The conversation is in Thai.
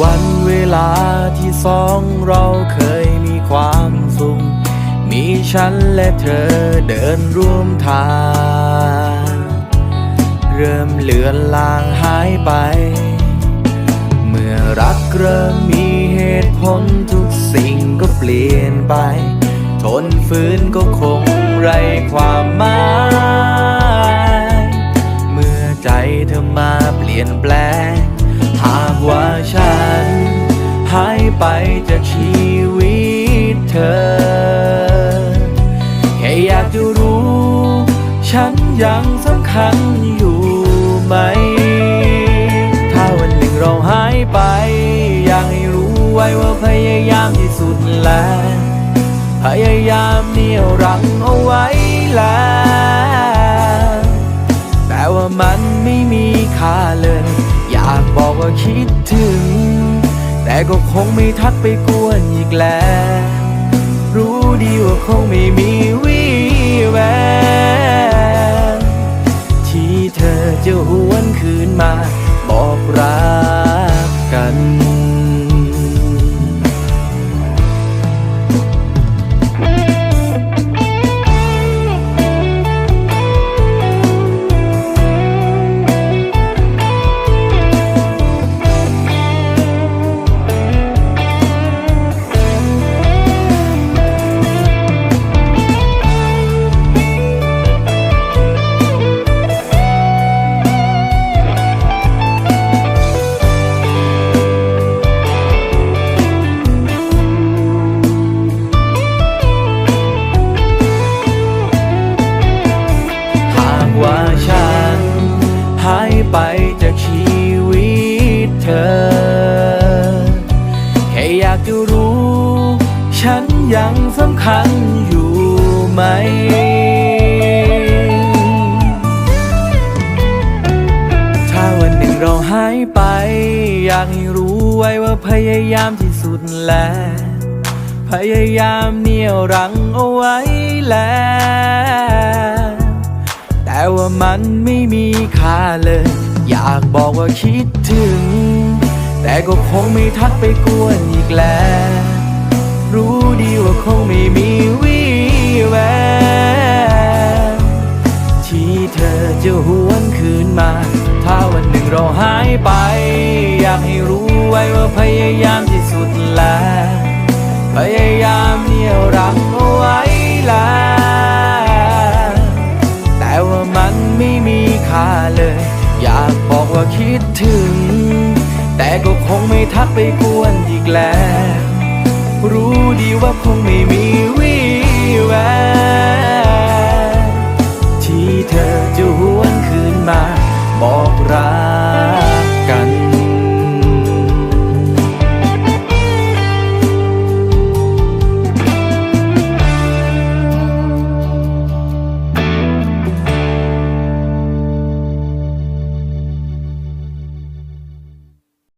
วันเวลาที่สองเราเคยมีความสุข มีฉันและเธอเดินร่วมทาง เริ่มเลือนลางหายไป เมื่อรักเริ่มมีเหตุผลทุกสิ่งก็เปลี่ยนไป ทนฝืนก็คงไรความหมาย เมื่อใจเธอมาเปลี่ยนแปลง หากว่าฉัน หายไปจากชีวิตเธอ แค่อยากจะรู้ ฉันยังสำคัญอยู่ไหม ถ้าวันหนึ่งเราหายไป อยากให้รู้ไว้ว่าพยายามที่สุดแล้ว พยายามเนี่ยรังเอาไว้แล้ว แต่ว่ามันไม่มีค่าเลย คิดถึง แต่ก็คงไม่ทักไปกวนอีกแล้ว รู้ดีว่าคงไม่มีวี่แววที่เธอจะหัว ไปจากชีวิตเธอ แค่อยากจะรู้ ฉันยังสำคัญอยู่ไหมถ้าวันหนึ่งเราหายไป อยากให้รู้ไว้ว่าพยายามที่สุดแล้ว พยายามเหนี่ยวรั้งเอาไว้แล้ว แต่ว่ามันไม่มีค่าเลย อยากบอกว่าคิดถึง แต่ก็คงไม่ทักไปกวนอีกแล้ว รู้ดีว่าคงไม่มีวี่แววที่เธอจะหวนคืนมา ถ้าวันหนึ่งเราหายไป อยากให้รู้ไว้ว่าพยายามที่สุดแล้ว พยายามามันไม่มีค่าเลย อยากบอกว่าคิดถึง แต่ก็คงไม่ทักไปกวนอีกแล้ว รู้ดีว่าคงไม่มีวี่แวว